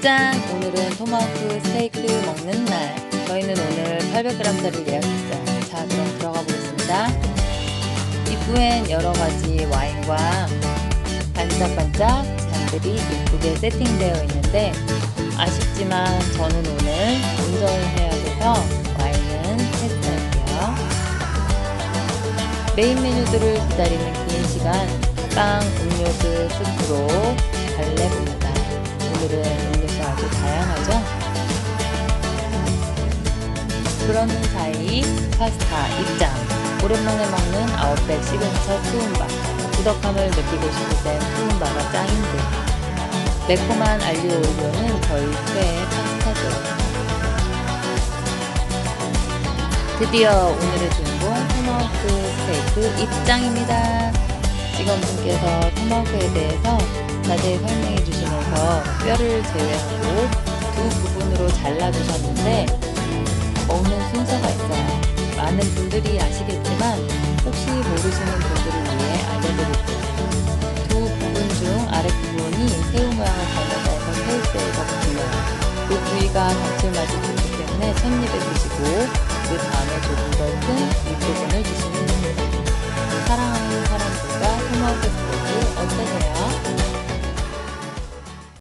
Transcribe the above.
짠! 오늘은 토마호크 스테이크 먹는 날. 저희는 오늘 800g짜리 예약했어요. 자, 그럼 들어가 보겠습니다. 입구엔 여러 가지 와인과 반짝반짝 잔들이 예쁘게 세팅되어 있는데 아쉽지만 저는 오늘 운전을 해야 돼서 와인은 패스할게요. 메인 메뉴들을 기다리는 긴 시간 빵, 음료수, 수프로 달래봅니다. 그러는 사이 파스타 입장. 오랜만에 먹는 아웃백 시그니처 투움바. 구덕함을 느끼고 싶을 땐 투움바가 짱인데. 매콤한 알리오 올리오는 저희 최애 파스타죠. 드디어 오늘의 주인공 토마호크 스테이크 입장입니다. 직원분께서 토마호크에 대해서 자세히 설명해 주시면서 뼈를 제외하고 두 부분으로 잘라 주셨는데 먹는 순서가 있어요. 많은 분들이 아시겠지만 혹시 모르시는 분들을 위해 알려드릴게요. 두 부분 중 아래 부분이 새우 모양을 닮아서 새우새우가 불려요. 그 부위가 감칠맛이 좋기 때문에 첫 입에 드시고 그 다음에 조금 더 큰 윗부분을 드시면 됩니다. 사랑하는 사람들과 소모하고